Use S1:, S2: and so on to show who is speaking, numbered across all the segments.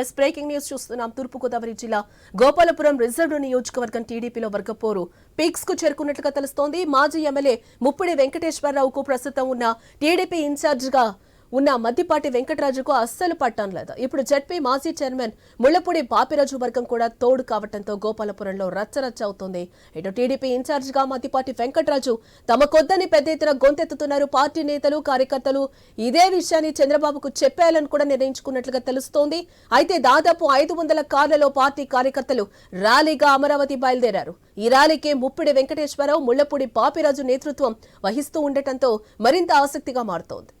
S1: Yes breaking news చూస్తున్నాం. తూర్పుగోదావరి జిల్లా Gopalapuram reserve నియోజకవర్గం టీడీపీలో వర్గపోరు. పీక్స్కు చేరుకున్నట్లుగా తెలుస్తోంది. మాజీ ఎమ్మెల్యే ముప్పిడి వెంకటేశ్వరరావుకు ప్రస్తుతం ఉన్న టీడీపీ ఇన్ఛార్జిగా ఉన్న మద్దిపాటి వెంకటరాజుకు అస్సలు పట్టం లేదు. ఇప్పుడు జడ్పీ మాజీ చైర్మన్ ముళ్ళపూడి పాపిరాజు వర్గం కూడా తోడు కావడంతో గోపాలపురంలో రచ్చరచ్చ అవుతోంది. ఇటు టీడీపీ ఇన్ఛార్జిగా మద్దిపాటి వెంకటరాజు తమ కొద్దని పెద్ద ఎత్తున గొంతెత్తుతున్నారు. పార్టీ నేతలు కార్యకర్తలు ఇదే విషయాన్ని చంద్రబాబుకు చెప్పేయాలని కూడా నిర్ణయించుకున్నట్లుగా తెలుస్తోంది. అయితే దాదాపు ఐదు వందల కార్లలో పార్టీ కార్యకర్తలు ర్యాలీగా అమరావతి బయలుదేరారు. ఈ ర్యాలీకి ముప్పిడి వెంకటేశ్వరరావు ముళ్ళపూడి పాపిరాజు నేతృత్వం వహిస్తూ ఉండటంతో మరింత ఆసక్తిగా మారుతోంది.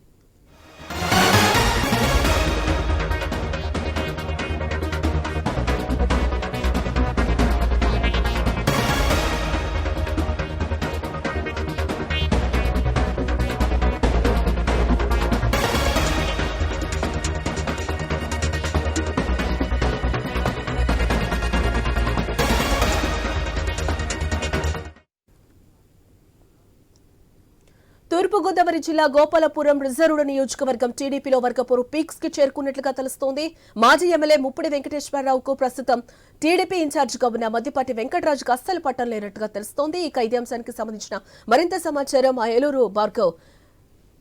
S1: తూర్పుగోదావరి జిల్లా గోపాలపురం రిజర్వ్డ్ నియోజకవర్గం టీడీపీలో వర్గపోరు పీక్స్కి చేరుకున్నట్లుగా తెలుస్తోంది. మాజీ ఎమ్మెల్యే ముప్పిడి వెంకటేశ్వరరావుకు ప్రస్తుతం టీడీపీ ఇన్ఛార్జిగా ఉన్న మద్దిపాటి వెంకటరాజుకు అస్సలు పట్టం లేనట్టుగా తెలుస్తోంది. ఇక ఇదే అంశానికి సంబంధించిన మరింత సమాచారం ఆ ఏలూరు భార్గవ్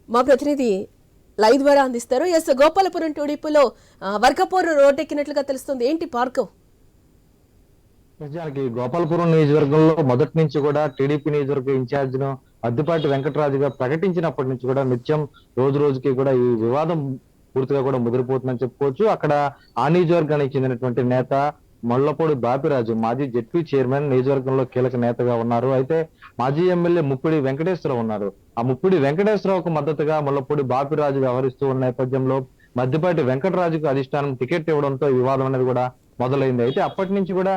S1: మా ప్రతినిధి లైవ్ ద్వారా అందిస్తారు. ఎస్ గోపాలపురం టీడీపీలో ఆ, వర్గపోరు రోడ్డెక్కినట్లుగా తెలుస్తోంది. ఏంటి భార్గవ్?
S2: నిజానికి గోపాలపురం నియోజకవర్గంలో మొదటి నుంచి కూడా టీడీపీ నియోజకవర్గ ఇన్ఛార్జ్ను అద్దిపాటి వెంకటరాజుగా ప్రకటించినప్పటి నుంచి కూడా నిత్యం రోజు రోజుకి కూడా ఈ వివాదం పూర్తిగా కూడా ముదిరిపోతుందని చెప్పుకోవచ్చు. అక్కడ ఆ నియోజకవర్గానికి చెందినటువంటి నేత మొల్లపూడి బాపిరాజు మాజీ జెడ్పీ చైర్మన్ నియోజకవర్గంలో కీలక నేతగా ఉన్నారు. అయితే మాజీ ఎమ్మెల్యే ముప్పిడి వెంకటేశ్వరరావు ఉన్నారు. ఆ ముప్పిడి వెంకటేశ్వరరావుకు మద్దతుగా ముల్లపూడి బాపిరాజు వ్యవహరిస్తూ ఉన్న నేపథ్యంలో మద్దిపాటి వెంకటరాజుకు అధిష్టానం టికెట్ ఇవ్వడంతో వివాదం అనేది కూడా మొదలైంది. అయితే అప్పటి నుంచి కూడా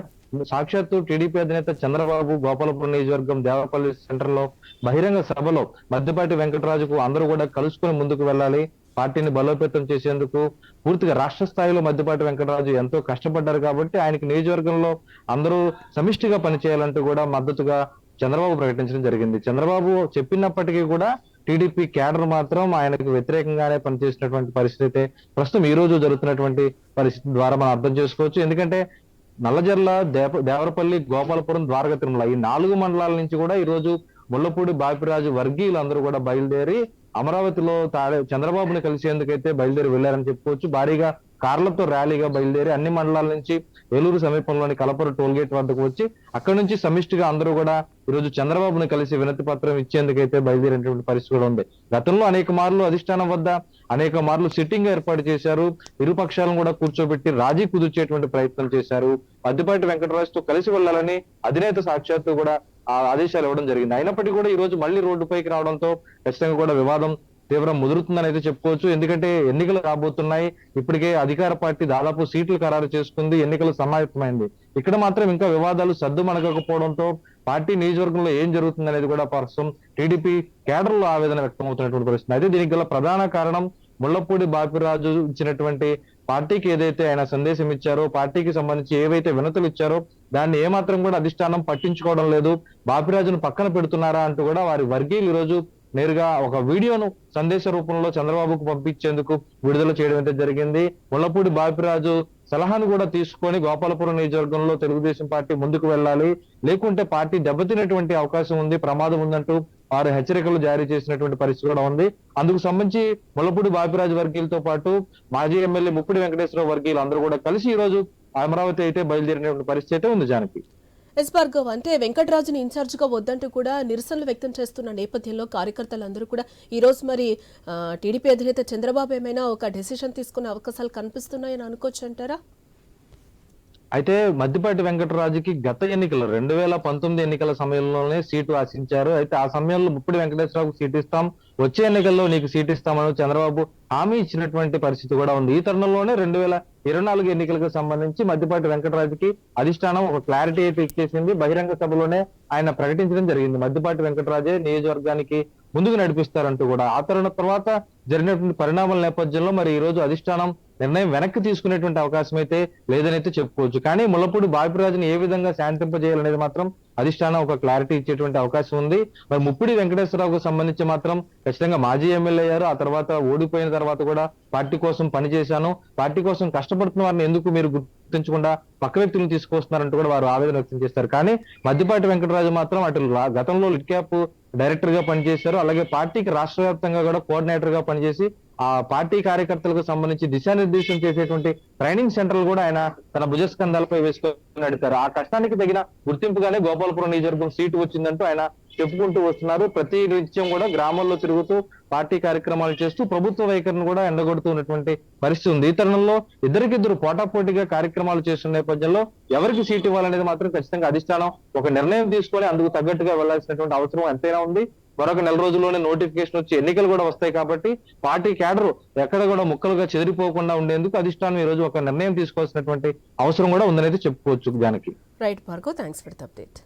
S2: సాక్షాత్తు టీడీపీ అధినేత చంద్రబాబు గోపాలపురం నియోజకవర్గం దేవపల్లి సెంటర్లో బహిరంగ సభలో మద్దిపాటి వెంకటరాజుకు అందరూ కూడా కలుసుకుని ముందుకు వెళ్ళాలి. పార్టీని బలోపేతం చేసేందుకు పూర్తిగా రాష్ట్ర స్థాయిలో మద్దిపాటి వెంకటరాజు ఎంతో కష్టపడ్డారు కాబట్టి ఆయనకి నియోజకవర్గంలో అందరూ సమిష్టిగా పనిచేయాలంటూ కూడా మద్దతుగా చంద్రబాబు ప్రకటించడం జరిగింది. చంద్రబాబు చెప్పినప్పటికీ కూడా టీడీపీ క్యాడర్ మాత్రం ఆయనకు వ్యతిరేకంగానే పనిచేసినటువంటి పరిస్థితి అయితే ప్రస్తుతం ఈ రోజు జరుగుతున్నటువంటి పరిస్థితి ద్వారా మనం అర్థం చేసుకోవచ్చు. ఎందుకంటే నల్లజర్ల దేవ దేవరపల్లి గోపాలపురం ద్వారక తిరుమల ఈ నాలుగు మండలాల నుంచి కూడా ఈ రోజు ముల్లపూడి బాపిరాజు వర్గీయులు అందరూ కూడా బయలుదేరి అమరావతిలో తాడే చంద్రబాబుని కలిసేందుకైతే బయలుదేరి వెళ్ళారని చెప్పుకోవచ్చు. భారీగా కార్లతో ర్యాలీగా బయలుదేరి అన్ని మండలాల నుంచి ఏలూరు సమీపంలోని కలపరు టోల్గేట్ వద్దకు వచ్చి అక్కడి నుంచి సమిష్టిగా అందరూ కూడా ఈరోజు చంద్రబాబును కలిసి వినతి పత్రం ఇచ్చేందుకైతే బయలుదేరినటువంటి పరిస్థితి కూడా ఉంది. గతంలో అనేక మార్లు అధిష్టానం వద్ద అనేక మార్లు సిట్టింగ్ ఏర్పాటు చేశారు. ఇరు పక్షాలను కూడా కూర్చోబెట్టి రాజీ కుదిర్చేటువంటి ప్రయత్నం చేశారు. మద్దిపాటి వెంకటరాజుతో కలిసి వెళ్ళాలని అధినేత సాక్షాత్తు కూడా ఆ ఆదేశాలు ఇవ్వడం జరిగింది. అయినప్పటికీ కూడా ఈ రోజు మళ్ళీ రోడ్డుపైకి రావడంతో ఖచ్చితంగా కూడా వివాదం తీవ్రం ముదురుతుందని అయితే చెప్పుకోవచ్చు. ఎందుకంటే ఎన్నికలు రాబోతున్నాయి. ఇప్పటికే అధికార పార్టీ దాదాపు సీట్లు ఖరారు చేసుకుంది. ఎన్నికలు సమాయత్తమైంది. ఇక్కడ మాత్రం ఇంకా వివాదాలు సర్దు మనకపోవడంతో పార్టీ నియోజకవర్గంలో ఏం జరుగుతుంది అనేది కూడా ప్రస్తుతం టీడీపీ కేడర్లో ఆవేదన వ్యక్తమవుతున్నటువంటి పరిస్థితి. అయితే దీనికి గల ప్రధాన కారణం ముళ్ళపూడి బాపిరాజు ఇచ్చినటువంటి పార్టీకి ఏదైతే ఆయన సందేశం ఇచ్చారో పార్టీకి సంబంధించి ఏవైతే వినతులు ఇచ్చారో దాన్ని ఏమాత్రం కూడా అధిష్టానం పట్టించుకోవడం లేదు. బాపిరాజును పక్కన పెడుతున్నారా అంటూ కూడా వారి వర్గీయులు ఈ రోజు నేరుగా ఒక వీడియోను సందేశ రూపంలో చంద్రబాబుకు పంపించేందుకు విడుదల చేయడం అయితే జరిగింది. ముళ్ళపూడి బాపిరాజు సలహాను కూడా తీసుకొని గోపాలపురం నియోజకవర్గంలో తెలుగుదేశం పార్టీ ముందుకు వెళ్ళాలి. లేకుంటే పార్టీ దెబ్బతినేటువంటి అవకాశం ఉంది ప్రమాదం ఉందంటూ వారు హెచ్చరికలు జారీ చేసినటువంటి పరిస్థితి కూడా ఉంది. అందుకు సంబంధించి ముళ్ళపూడి బాపిరాజు వర్గీయులతో పాటు మాజీ ఎమ్మెల్యే ముప్పిడి వెంకటేశ్వర వర్గీయులు అందరూ కూడా కలిసి ఈ రోజు అమరావతి అయితే బయలుదేరినటువంటి పరిస్థితి అయితే ఉంది జానకి.
S1: ఎస్ భార్గవ్ అంటే వెంకటరాజుని ఇన్ఛార్జ్గా వద్దంటూ కూడా నిరసనలు వ్యక్తం చేస్తున్న నేపథ్యంలో కార్యకర్తలందరూ కూడా ఈరోజు మరి టీడీపీ అధినేత చంద్రబాబు ఏమైనా ఒక డెసిషన్ తీసుకునే అవకాశాలు కనిపిస్తున్నాయని అనుకోవచ్చు అంటారా?
S2: అయితే మద్దిపాటి వెంకటరాజుకి గత ఎన్నికలు రెండు వేల పంతొమ్మిది ఎన్నికల సమయంలోనే సీటు ఆశించారు. అయితే ఆ సమయంలో ముప్పటి వెంకటేశ్వరరావుకు సీటు ఇస్తాం. వచ్చే ఎన్నికల్లో నీకు సీటు ఇస్తామని చంద్రబాబు హామీ ఇచ్చినటువంటి పరిస్థితి కూడా ఉంది. ఈ తరుణంలోనే రెండు వేల ఇరవై నాలుగు ఎన్నికలకు సంబంధించి మద్దిపాటి వెంకటరాజుకి అధిష్టానం ఒక క్లారిటీ అయితే ఇచ్చేసింది. బహిరంగ సభలోనే ఆయన ప్రకటించడం జరిగింది. మద్దిపాటి వెంకటరాజే నియోజకవర్గానికి ముందుకు నడిపిస్తారంటూ కూడా. ఆ తరుణ తర్వాత జరిగినటువంటి పరిణామాల నేపథ్యంలో మరి ఈ రోజు అధిష్టానం నిర్ణయం వెనక్కి తీసుకునేటువంటి అవకాశం అయితే లేదని అయితే చెప్పుకోవచ్చు. కానీ ముళ్ళపూడి బాపిరాజుని ఏ విధంగా శాంతింపజేయాలనేది మాత్రం అధిష్టానం ఒక క్లారిటీ ఇచ్చేటువంటి అవకాశం ఉంది. మరి ముప్పిడి వెంకటేశ్వరరావుకు సంబంధించి మాత్రం ఖచ్చితంగా మాజీ ఎమ్మెల్యే అయ్యారు. ఆ తర్వాత ఓడిపోయిన తర్వాత కూడా పార్టీ కోసం పనిచేశాను. పార్టీ కోసం కష్టపడుతున్న వారిని ఎందుకు మీరు గుర్తించకుండా పక్క వ్యక్తులను తీసుకొస్తున్నారంటూ కూడా వారు ఆవేదన వ్యక్తం చేస్తారు. కానీ మద్దిపాటి వెంకటరాజు మాత్రం అటు గతంలో లిట్ క్యాప్ డైరెక్టర్గా పనిచేశారు. అలాగే పార్టీకి రాష్ట్ర వ్యాప్తంగా కూడా కోఆర్డినేటర్గా పనిచేసి ఆ పార్టీ కార్యకర్తలకు సంబంధించి దిశానిర్దేశం చేసేటువంటి ట్రైనింగ్ సెంటర్లు కూడా ఆయన తన భుజస్కంధాలపై వేసుకొని నడిపారు. ఆ కష్టానికి తగిన గుర్తింపుగానే గోపాలపురం నియోజకవర్గం సీటు వచ్చిందంటూ ఆయన చెప్పుకుంటూ వస్తున్నారు. ప్రతి నిత్యం కూడా గ్రామాల్లో తిరుగుతూ పార్టీ కార్యక్రమాలు చేస్తూ ప్రభుత్వ వైఖరిని కూడా ఎండగొడుతూ ఉన్నటువంటి పరిస్థితి ఉంది. ఈ తరుణంలో ఇద్దరికిద్దరు పోటాపోటీగా కార్యక్రమాలు చేస్తున్న నేపథ్యంలో ఎవరికి సీట్ ఇవ్వాలనేది మాత్రం ఖచ్చితంగా అధిష్టానం ఒక నిర్ణయం తీసుకొని అందుకు తగ్గట్టుగా వెళ్ళాల్సినటువంటి అవసరం ఎంతైనా ఉంది. మరొక నెల రోజుల్లోనే నోటిఫికేషన్ వచ్చి ఎన్నికలు కూడా వస్తాయి కాబట్టి పార్టీ క్యాడర్ ఎక్కడ కూడా ముక్కలుగా చెదిరిపోకుండా ఉండేందుకు అధిష్టానం ఈ రోజు ఒక నిర్ణయం తీసుకోవాల్సినటువంటి అవసరం కూడా ఉందనేది చెప్పుకోవచ్చు దానికి
S1: right Bhargav thanks for update